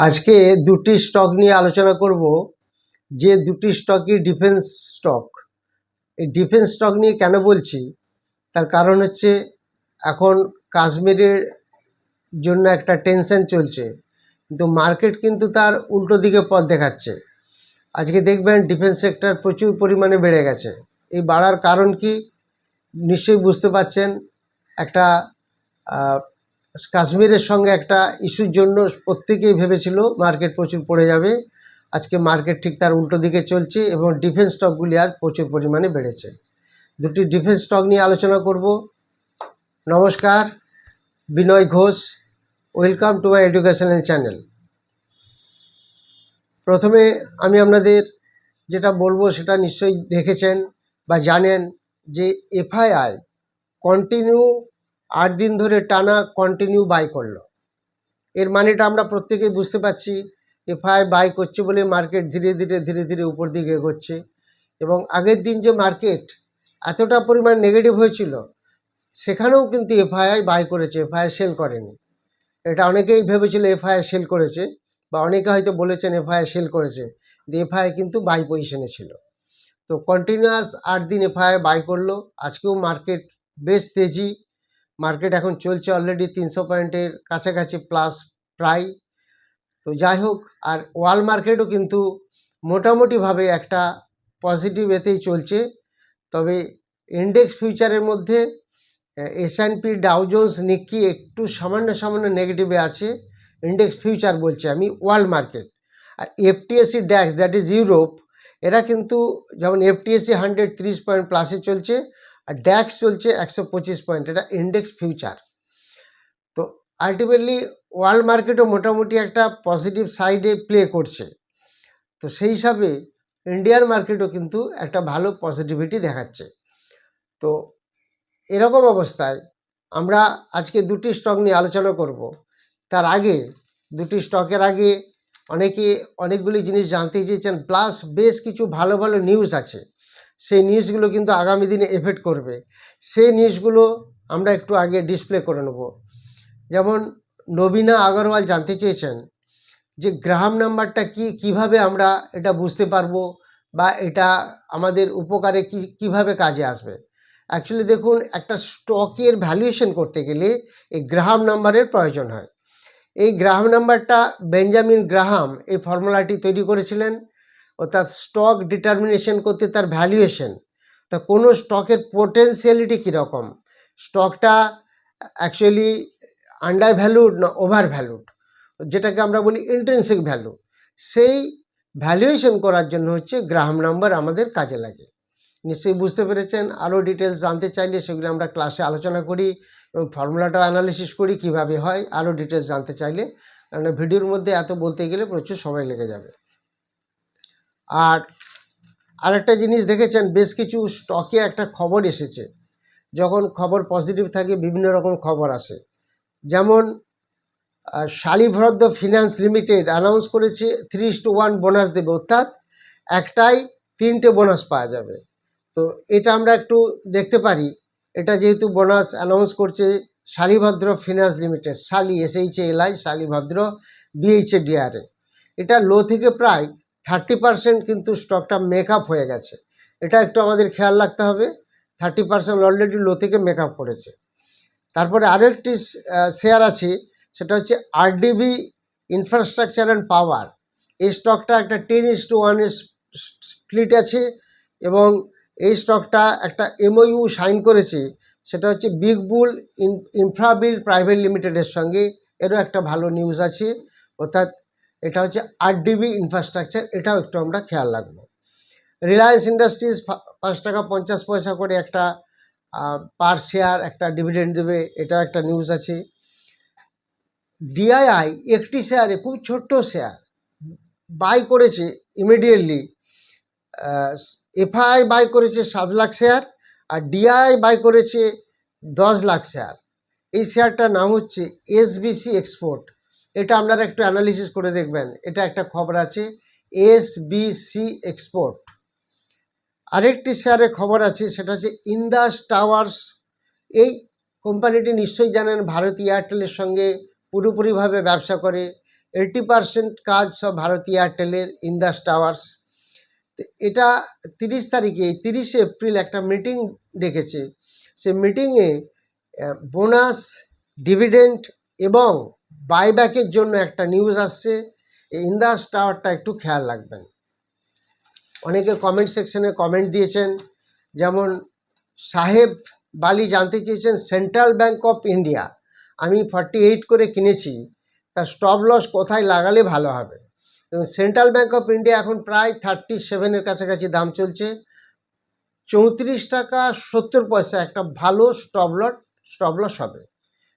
আজকে দুটি স্টক নিয়ে আলোচনা করব। যে দুটি স্টকই ডিফেন্স স্টক এই ডিফেন্স স্টক নিয়ে কেন বলছি? তার কারণ হচ্ছে এখন কাশ্মীরের জন্য একটা টেনশন চলছে। কিন্তু মার্কেট কিন্তু তার উল্টো দিকে পথ দেখাচ্ছে। আজকে দেখবেন ডিফেন্স সেক্টর প্রচুর পরিমাণে বেড়ে গেছে। এই বাড়ার কারণ কি? নিশ্চয়ই বুঝতে পারছেন। একটা কাশ্মীরের সঙ্গে একটা ইস্যুর জন্য প্রত্যেকেই ভেবেছিল মার্কেট প্রচুর পড়ে যাবে। আজকে মার্কেট ঠিক তার উল্টো দিকে চলছে এবং ডিফেন্স স্টকগুলি আজ প্রচুর পরিমাণে বেড়েছে। দুটি ডিফেন্স স্টক নিয়ে আলোচনা করব। নমস্কার, Binoy Ghosh, welcome to my educational channel. প্রথমে আমি আপনাদের যেটা বলব সেটা নিশ্চয়ই দেখেছেন বা জানেন যে এফআইআই কন্টিনিউ আট দিন ধরে টানা কন্টিনিউ বাই করল। এর মানেটা আমরা প্রত্যেকেই বুঝতে পারছি, এফআই বাই করছে বলে মার্কেট ধীরে ধীরে ধীরে ধীরে উপর দিকে এগোচ্ছে এবং আগের দিন যে মার্কেট এতটা পরিমাণ নেগেটিভ হয়েছিল, সেখানেও কিন্তু এফআইআই বাই করেছে এফআইআই সেল করেনি। এটা অনেকেই ভেবেছিল এফআইআই সেল করেছে বা অনেকে হয়তো বলেছেন এফআইআই সেল করেছে, কিন্তু এফআইআই কিন্তু বাই পজিশনে ছিল। তো কন্টিনিউয়াস আট দিন এফআইআই বাই করল, আজকেও মার্কেট বেশ তেজি মার্কেট এখন চলছে অলরেডি তিনশো পয়েন্টের কাছাকাছি প্লাস প্রায়। তো যাই হোক, আর ওয়াল মার্কেটও কিন্তু মোটামুটিভাবে একটা পজিটিভ এতেই চলছে। তবে ইন্ডেক্স ফিউচারের মধ্যে S and P Dow Jones Nikkei একটু সামান্য সামান্য নেগেটিভে আছে। ইন্ডেক্স ফিউচার বলছি আমি world market. R FTSE DAX that is Europe এরা কিন্তু যেমন এফটিএসি হান্ড্রেড তিরিশ পয়েন্ট প্লাসে চলছে। আর ড্যাক্স চলছে একশো পঁচিশ পয়েন্ট এটা ইন্ডেক্স ফিউচার তো আলটিমেটলি ওয়ার্ল্ড মার্কেটও মোটামুটি একটা পজিটিভ সাইডে প্লে করছে। তো সেই হিসাবে ইন্ডিয়ার মার্কেটও কিন্তু একটা ভালো পজিটিভিটি দেখাচ্ছে। তো এরকম অবস্থায় আমরা আজকে দুটি স্টক নিয়ে আলোচনা করব। তার আগে দুটি স্টকের আগে অনেকে অনেকগুলি জিনিস জানতে চেয়েছেন প্লাস বেশ কিছু ভালো ভালো নিউজ আছে। সেই নিউজগুলো কিন্তু আগামী দিনে এফেক্ট করবে। সেই নিউজগুলো আমরা একটু আগে ডিসপ্লে করে নেব। যেমন নবীনা আগরওয়াল জানতে চেয়েছেন যে গ্রাহাম নাম্বারটা কি, কীভাবে আমরা এটা বুঝতে পারব বা এটা আমাদের উপকারে কি, কীভাবে কাজে আসবে? অ্যাকচুয়ালি দেখুন, একটা স্টকের ভ্যালুয়েশন করতে গেলে এই গ্রাহাম নাম্বারের প্রয়োজন হয়। এই গ্রাহাম নাম্বারটা বেঞ্জামিন গ্রাহাম এই ফর্মুলাটি তৈরি করেছিলেন। অর্থাৎ স্টক ডিটারমিনেশন করতে তার ভ্যালুয়েশন তা কোনো স্টকের পোটেন্সিয়ালিটি কীরকম? স্টকটা অ্যাকচুয়ালি আন্ডার ভ্যালুড না ওভার ভ্যালুড যেটাকে আমরা বলি ইন্টেন্সিক ভ্যালু সেই ভ্যালুয়েশন করার জন্য হচ্ছে গ্রাহাম নাম্বার আমাদের কাজে লাগে। নিশ্চয়ই বুঝতে পেরেছেন, আরও ডিটেলস জানতে চাইলে সেগুলো আমরা ক্লাসে আলোচনা করি এবং ফর্মুলাটা অ্যানালিসিস করি কীভাবে হয়, আরও ডিটেলস জানতে চাইলে। কারণ ভিডিওর মধ্যে এত বলতে গেলে প্রচুর সময় লেগে যাবে। আর আরেকটা জিনিস দেখেছেন, বেশ কিছু স্টকে একটা খবর এসেছে। যখন খবর পজিটিভ থাকে, বিভিন্ন রকম খবর আসে। যেমন শালিভরদ্দ ফিনান্স লিমিটেড অ্যানাউন্স করেছে থ্রি টু ওয়ান বোনাস দেবে। অর্থাৎ একটাই তিনটে বোনাস পাওয়া যাবে। তো এটা আমরা একটু দেখতে পারি। এটা যেহেতু বোনাস অ্যানাউন্স করছে শালিভদ্র ফিনান্স লিমিটেড শালি এসএইচে এলআই শালিভদ্র বিএইচএ ডিআরএ এটা লো থেকে প্রায় থার্টি পার্সেন্ট কিন্তু স্টকটা মেকআপ হয়ে গেছে। এটা একটু আমাদের খেয়াল রাখতে হবে, থার্টি পার্সেন্ট অলরেডি লো থেকে মেকআপ করেছে। তারপরে আরও একটি শেয়ার আছে, সেটা হচ্ছে আরডিবি ইনফ্রাস্ট্রাকচার অ্যান্ড পাওয়ার এই স্টকটা একটা টেন ইস টু ওয়ানের স্প্লিট আছে এবং এই স্টকটা একটা এমওইউ সাইন করেছে, সেটা হচ্ছে big bull in Infrabuild private লিমিটেডের সঙ্গে। এরও একটা ভালো নিউজ আছে, অর্থাৎ এটা হচ্ছে আরডিবি ইনফ্রাস্ট্রাকচার এটাও একটু আমরা খেয়াল রাখব। রিলায়েন্স ইন্ডাস্ট্রিজ পাঁচ টাকা পঞ্চাশ পয়সা করে একটা পার শেয়ার একটা ডিভিডেন্ড দেবে, এটাও একটা নিউজ আছে। ডিআইআই একটি শেয়ারে খুব ছোট্ট শেয়ার বাই করেছে ইমিডিয়েটলি এফআই বাই করেছে সাত লাখ শেয়ার আর ডিআই বাই করেছে দশ লাখ শেয়ার এই শেয়ারটার নাম হচ্ছে এসবিসি এক্সপোর্ট এটা আপনারা একটু অ্যানালিসিস করে দেখবেন। এটা একটা খবর আছে এসবিসি এক্সপোর্ট আরেকটি শেয়ারের খবর আছে, সেটা হচ্ছে ইন্দাস টাওয়ার্স এই কোম্পানিটি নিশ্চয়ই জানেন, ভারত এয়ারটেলের সঙ্গে পুরোপুরিভাবে ব্যবসা করে। এইটি পার্সেন্ট কাজ সব ভারতী এয়ারটেলের ইন্দাস টাওয়ার্স এটা তিরিশ তারিখে তিরিশে এপ্রিল একটা মিটিং ডেকেছে। সে মিটিংয়ে বোনাস ডিভিডেন্ড এবং বাইব্যাকের জন্য একটা নিউজ আসছে। এই ইন্দাস টাওয়ারটা একটু খেয়াল রাখবেন। অনেকে কমেন্ট সেকশনে কমেন্ট দিয়েছেন, যেমন সাহেব বালি জানতে চেয়েছেন সেন্ট্রাল ব্যাংক অফ ইন্ডিয়া আমি ফর্টি এইট করে কিনেছি তার স্টপ লস কোথায় লাগালে ভালো হবে? এবং সেন্ট্রাল ব্যাংক অফ ইন্ডিয়া এখন প্রায় থার্টি সেভেনের কাছাকাছি দাম চলছে। চৌত্রিশ টাকা সত্তর পয়সা একটা ভালো স্টপ লট স্টপ লস হবে।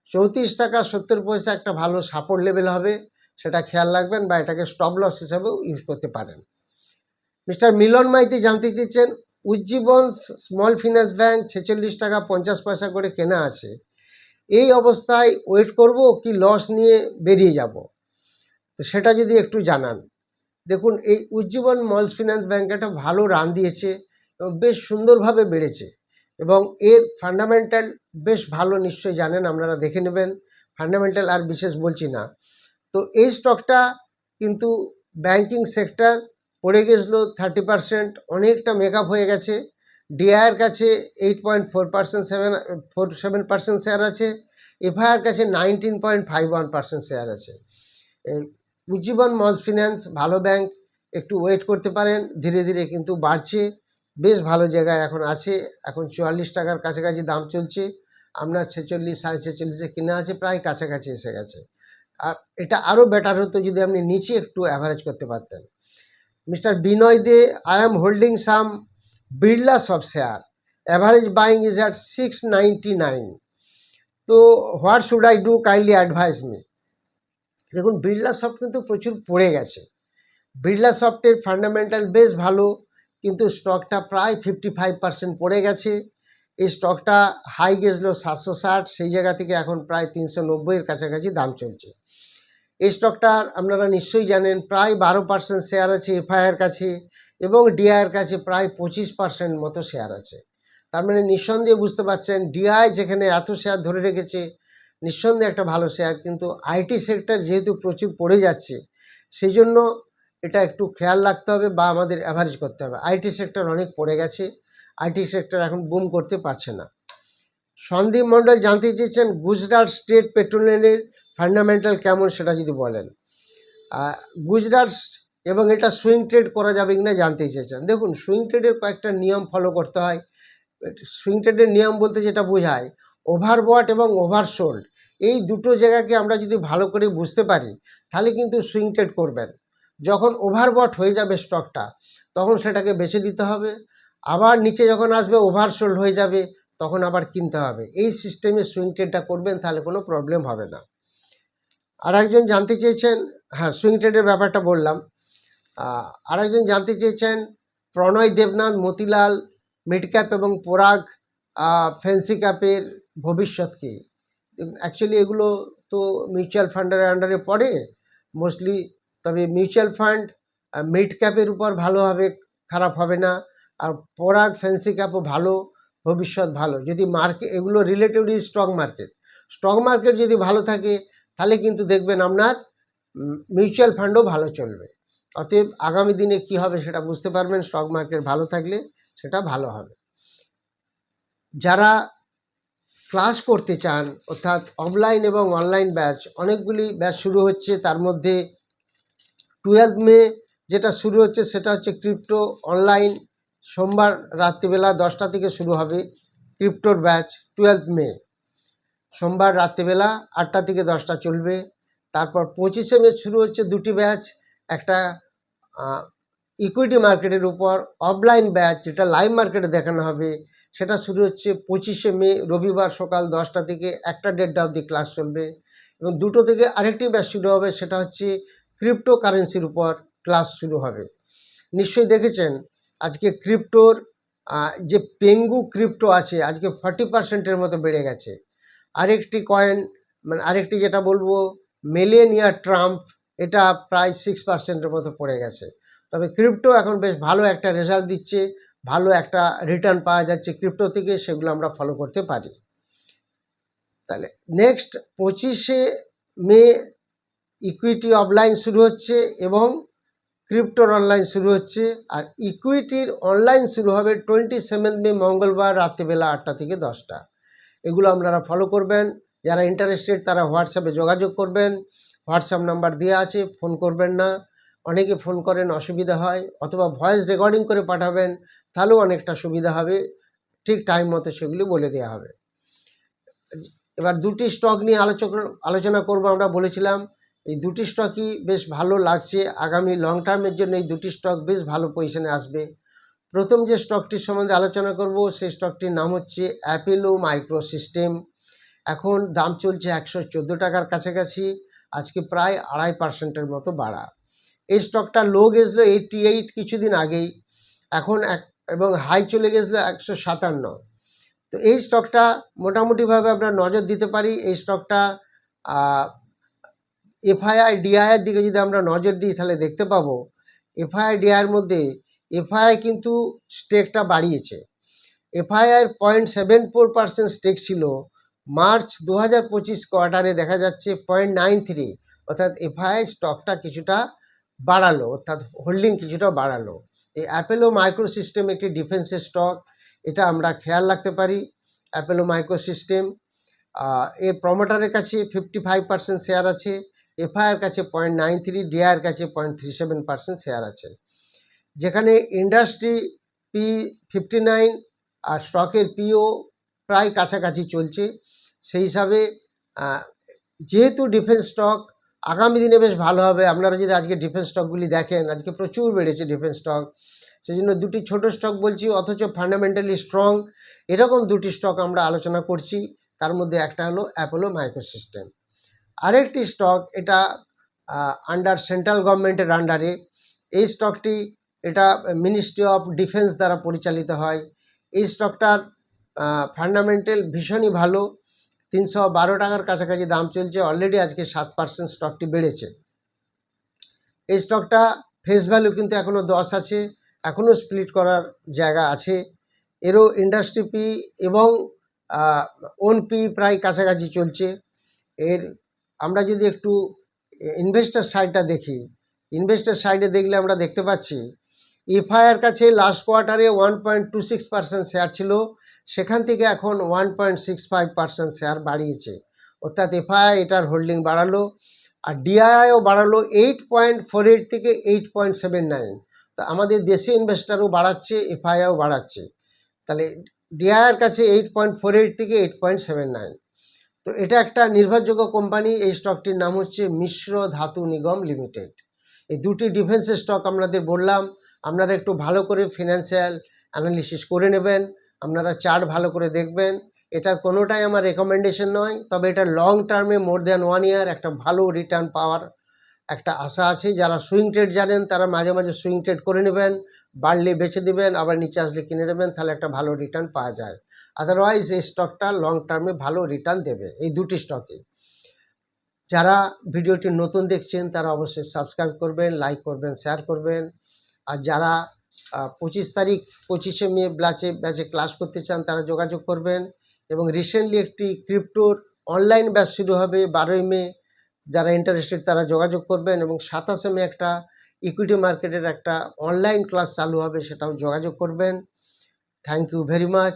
চৌত্রিশ টাকা সত্তর পয়সা একটা ভালো সাপোর্ট লেভেল হবে, সেটা খেয়াল রাখবেন বা এটাকে স্টপ লস হিসাবেও ইউজ করতে পারেন। মিস্টার মিলন মাইতি জানতে চেয়েছেন উজ্জীবন স্মল ফিনান্স ব্যাংক ছেচল্লিশ টাকা পঞ্চাশ পয়সা করে কেনা আছে, এই অবস্থায় ওয়েট করব কি লস নিয়ে বেরিয়ে যাব? তো সেটা যদি একটু জানান। দেখুন, এই উজ্জীবন মলস ফিনান্স ব্যাংক একটা ভালো রান দিয়েছে এবং বেশ সুন্দরভাবে বেড়েছে। এবং এর ফান্ডামেন্টাল বেশ ভালো নিশ্চয়ই জানেন আপনারা, দেখে নেবেন। ফান্ডামেন্টাল আর বিশেষ বলছি না। তো এই স্টকটা কিন্তু ব্যাংকিং সেক্টর পড়ে গেছিল থার্টি পার্সেন্ট অনেকটা মেকআপ হয়ে গেছে। ডিআইয়ের কাছে eight point four percent seven four seven percent share আছে। এফআইআর কাছে nineteen point five one percent share আছে। উজ্জীবন মলস ফিন্যান্স, ভালো ব্যাংক একটু ওয়েট করতে পারেন, ধীরে ধীরে কিন্তু বাড়ছে। বেশ ভালো জায়গায় এখন আছে। এখন চুয়াল্লিশ টাকার কাছাকাছি দাম চলছে। আপনার ছেচল্লিশ, সাড়ে ছেচল্লিশে কিনা আছে, প্রায় কাছাকাছি এসে গেছে। আর এটা আরও বেটার হতো যদি আপনি নিচে একটু অ্যাভারেজ করতে পারতেন। Mister Binoy Dey I am holding some Birla সব share average buying is at six ninety nine তো what should I do kindly advise me দেখুন বিড়লা সফট কিন্তু প্রচুর পড়ে গেছে। বিড়লা সফটের ফান্ডামেন্টাল বেশ ভালো। কিন্তু স্টকটা প্রায় ফিফটি ফাইভ পার্সেন্ট পড়ে গেছে। এই স্টকটা হাই গেছিল সাতশো ষাট, সেই জায়গা থেকে এখন প্রায় তিনশো নব্বইয়ের কাছাকাছি দাম চলছে। এই স্টকটার আপনারা নিশ্চয়ই জানেন, প্রায় বারো পার্সেন্ট শেয়ার আছে এফআইআর কাছে এবং ডিআইয়ের কাছে প্রায় পঁচিশ পার্সেন্ট মতো শেয়ার আছে। তার মানে নিঃসন্দেহে বুঝতে পারছেন ডিআই যেখানে এত শেয়ার ধরে রেখেছে, নিঃসন্দেহে একটা ভালো শেয়ার কিন্তু আইটি সেক্টর যেহেতু প্রচুর পড়ে যাচ্ছে সেই জন্য এটা একটু খেয়াল রাখতে হবে বা আমাদের অ্যাভারেজ করতে হবে। আইটি সেক্টর অনেক পড়ে গেছে আইটি সেক্টর এখন বুম করতে পারছে না। সন্দীপ মণ্ডল জানতে চেয়েছেন গুজরাট স্টেট পেট্রোলিয়ামের ফান্ডামেন্টাল কেমন সেটা যদি বলেন। গুজরাট এবং এটা সুইং ট্রেড করা যাবে কিনা জানতে চেয়েছেন। দেখুন সুইং ট্রেডের কয়েকটা নিয়ম ফলো করতে হয়। সুইং ট্রেডের নিয়ম বলতে যেটা বোঝায় ওভারবট এবং ওভারসোল্ড এই দুটো জায়গাকে আমরা যদি ভালো করে বুঝতে পারি, তাহলে কিন্তু সুইং ট্রেড করবেন। যখন ওভারবট হয়ে যাবে স্টকটা তখন সেটাকে বেছে দিতে হবে। আবার নিচে যখন আসবে ওভারসোল্ড হয়ে যাবে, তখন আবার কিনতে হবে। এই সিস্টেমে সুইং ট্রেডটা করবেন, তাহলে কোনো প্রবলেম হবে না। আর একজন জানতে চেয়েছেন হ্যাঁ সুইং ট্রেডের ব্যাপারটা বললাম। আর একজন জানতে চেয়েছেন, প্রণয় দেবনাথ, মতিলাল মিড ক্যাপ এবং পোরাগ ফ্যান্সি ক্যাপের ভবিষ্যৎ কী? অ্যাকচুয়ালি এগুলো তো মিউচুয়াল ফান্ডের আন্ডারে পড়ে। মোস্টলি তবে মিউচুয়াল ফান্ড মিড ক্যাপের উপর ভালো হবে, খারাপ হবে না। আর পরাগ ফ্যান্সি ক্যাপও ভালো, ভবিষ্যৎ ভালো। যদি মার্কেট এগুলো relatively stock market. Stock market যদি ভালো থাকে, তাহলে কিন্তু দেখবেন আপনার মিউচুয়াল ফান্ডও ভালো চলবে। অতএব আগামী দিনে কি হবে সেটা বুঝতে পারবেন, স্টক মার্কেট ভালো থাকলে সেটা ভালো হবে। যারা ক্লাস করতে চান, অর্থাৎ অফলাইন এবং অনলাইন ব্যাচ, অনেকগুলি ব্যাচ শুরু হচ্ছে, তার মধ্যে টুয়েলভ মে যেটা শুরু হচ্ছে সেটা হচ্ছে ক্রিপ্টো অনলাইন সোমবার রাত্রিবেলা দশটা থেকে শুরু হবে ক্রিপ্টোর ব্যাচ টুয়েলভ মে। সোমবার রাত্রিবেলা আটটা থেকে দশটা চলবে। তারপর পঁচিশে মে শুরু হচ্ছে দুটি ব্যাচ একটা ইকুইটি মার্কেটের উপর অফলাইন ব্যাচ যেটা লাইভ মার্কেটে দেখানো হবে, সেটা শুরু হচ্ছে পঁচিশে মে, রবিবার সকাল দশটা থেকে একটা দেড়টা অবধি ক্লাস চলবে। এবং দুটো থেকে আরেকটি ব্যাচ শুরু হবে, সেটা হচ্ছে ক্রিপ্টো কারেন্সির উপর ক্লাস শুরু হবে। নিশ্চয়ই দেখেছেন, আজকে ক্রিপ্টোর যে পেঙ্গু ক্রিপ্টো আছে, আজকে ফর্টি পার্সেন্টের মতো বেড়ে গেছে। আরেকটি কয়েন মানে আরেকটি যেটা বলব মেলেনিয়া ট্রাম্প এটা প্রায় সিক্স পার্সেন্টের মতো পড়ে গেছে। তবে ক্রিপ্টো এখন বেশ ভালো একটা রেজাল্ট দিচ্ছে, ভালো একটা রিটার্ন পাওয়া যাচ্ছে ক্রিপ্টো থেকে, সেগুলো আমরা ফলো করতে পারি। তাহলে নেক্সট পঁচিশে মে ইকুইটি অফলাইন শুরু হচ্ছে এবং ক্রিপ্টোর অনলাইন শুরু হচ্ছে। আর ইকুইটির অনলাইন শুরু হবে টোয়েন্টি সেভেন্থ মে, মঙ্গলবার রাত্রিবেলা আটটা থেকে দশটা। এগুলো আপনারা ফলো করবেন। যারা ইন্টারেস্টেড তারা হোয়াটসঅ্যাপে যোগাযোগ করবেন। হোয়াটসঅ্যাপ নাম্বার দেওয়া আছে ফোন করবেন না। অনেকে ফোন করেন, অসুবিধা হয়। অথবা ভয়েস রেকর্ডিং করে পাঠাবেন, তাহলেও অনেকটা সুবিধা হবে। ঠিক টাইম মতো সেগুলি বলে দেওয়া হবে। এবার দুটি স্টক নিয়ে আলোচনা আলোচনা করব, আমরা বলেছিলাম এই দুটি স্টকই বেশ ভালো লাগছে। আগামী লং টার্মের জন্য এই দুটি স্টক বেশ ভালো পজিশনে আসবে। প্রথম যে স্টকটির সম্বন্ধে আলোচনা করব, সেই স্টকটির নাম হচ্ছে অ্যাপেলো মাইক্রো সিস্টেম এখন দাম চলছে একশো চোদ্দ টাকার কাছাকাছি, আজকে প্রায় আড়াই পার্সেন্টের মতো বাড়া। এই স্টকটা লো গেছিল এইটটি এইট কিছুদিন আগেই, এখন এক, এবং হাই চলে গেছিল একশো সাতান্ন। তো এই স্টকটা মোটামুটিভাবে আমরা নজর দিতে পারি। এই স্টকটা এফআইআই ডিআইয়ের দিকে যদি আমরা নজর দিই, তাহলে দেখতে পাবো এফআইআই ডিআইয়ের মধ্যে এফআইআই কিন্তু স্টেকটা বাড়িয়েছে। এফআইআইয়ের point seven four percent stake ছিল মার্চ দু হাজার পঁচিশ কোয়ার্টারে দেখা যাচ্ছে পয়েন্ট নাইন থ্রি অর্থাৎ এফআইআই স্টকটা কিছুটা বাড়ালো, অর্থাৎ হোল্ডিং কিছুটা বাড়ালো। এই অ্যাপেলো মাইক্রো সিস্টেম একটি ডিফেন্সের স্টক এটা আমরা খেয়াল রাখতে পারি অ্যাপেলো মাইক্রো সিস্টেম এর প্রমোটারের কাছে ফিফটি ফাইভ পার্সেন্ট শেয়ার আছে। এফআইআর কাছে পয়েন্ট নাইন থ্রি ডিআইয়ের কাছে point three seven percent share আছে। যেখানে ইন্ডাস্ট্রি পি ফিফটি নাইন আর স্টকের পিও প্রায় কাছাকাছি চলছে। সেই হিসাবে যেহেতু ডিফেন্স স্টক আগামী দিনে বেশ ভালো হবে, আপনারা যদি আজকে ডিফেন্স স্টকগুলি দেখেন, আজকে প্রচুর বেড়েছে ডিফেন্স স্টক সেই জন্য দুটি ছোটো স্টক বলছি, অথচ ফান্ডামেন্টালি স্ট্রং এরকম দুটি স্টক আমরা আলোচনা করছি, তার মধ্যে একটা হলো অ্যাপোলো মাইক্রোসিস্টেম আরেকটি স্টক এটা আন্ডার সেন্ট্রাল গভর্নমেন্টের আন্ডারে এই স্টকটি এটা মিনিস্ট্রি অফ ডিফেন্স দ্বারা পরিচালিত হয়। এই স্টকটার ফান্ডামেন্টাল ভীষণই ভালো। তিনশো বারো টাকার কাছাকাছি দাম চলছে। অলরেডি আজকে সাত পার্সেন্ট স্টকটি বেড়েছে। এই স্টকটা ফেস ভ্যালু কিন্তু এখনও দশ আছে। এখনও স্প্লিট করার জায়গা আছে। এরও ইন্ডাস্ট্রি পি এবং ওন পি প্রায় কাছাকাছি চলছে। এর আমরা যদি একটু ইনভেস্টার সাইডটা দেখি ইনভেস্টার সাইডে দেখলে আমরা দেখতে পাচ্ছি এফআইআর কাছে লাস্ট কোয়ার্টারে one point two six percent share ছিল, সেখান থেকে এখন one point six five percent share বাড়িয়েছে। অর্থাৎ এফআইআই এটার হোল্ডিং বাড়ালো, আর ডিআইআইও বাড়ালো এইট পয়েন্ট ফোর এইট থেকে এইট পয়েন্ট সেভেন নাইন তা আমাদের দেশে ইনভেস্টারও বাড়াচ্ছে এফআইআইও বাড়াচ্ছে। তাহলে ডিআইআর কাছে এইট পয়েন্ট ফোর এইট থেকে এইট পয়েন্ট সেভেন নাইন তো এটা একটা নির্ভরযোগ্য কোম্পানি, এই স্টকটির নাম হচ্ছে মিশ্র ধাতু নিগম লিমিটেড। এই দুটি ডিফেন্সের স্টক আপনাদের বললাম, আপনারা একটু ভালো করে ফিনান্সিয়াল অ্যানালিসিস করে নেবেন, আপনারা চার্ট ভালো করে দেখবেন। এটার কোনোটাই আমার রেকমেন্ডেশন নয়, তবে এটা লং টার্মে মোর দ্যান ওয়ান ইয়ার একটা ভালো রিটার্ন পাওয়ার একটা আশা আছে। যারা সুইং ট্রেড জানেন, তারা মাঝে মাঝে সুইং ট্রেড করে নেবেন, বাড়লে বেচে দেবেন, আবার নিচে আসলে কিনে নেবেন, তাহলে একটা ভালো রিটার্ন পাওয়া যায়। আদারওয়াইজ এই স্টকটা লং টার্মে ভালো রিটার্ন দেবে, এই দুটি স্টকে যারা ভিডিওটি নতুন দেখছেন, তারা অবশ্যই সাবস্ক্রাইব করবেন লাইক করবেন শেয়ার করবেন। আর যারা পঁচিশ তারিখ, পঁচিশে মে ব্যাচে ব্যাচে ক্লাস করতে চান, তারা যোগাযোগ করবেন। এবং রিসেন্টলি একটি ক্রিপ্টোর অনলাইন ব্যাচ শুরু হবে বারোই মে। যারা ইন্টারেস্টেড তারা যোগাযোগ করবেন। এবং সাতাশে মে একটা ইকুইটি মার্কেটের একটা অনলাইন ক্লাস চালু হবে, সেটাও যোগাযোগ করবেন। Thank you very much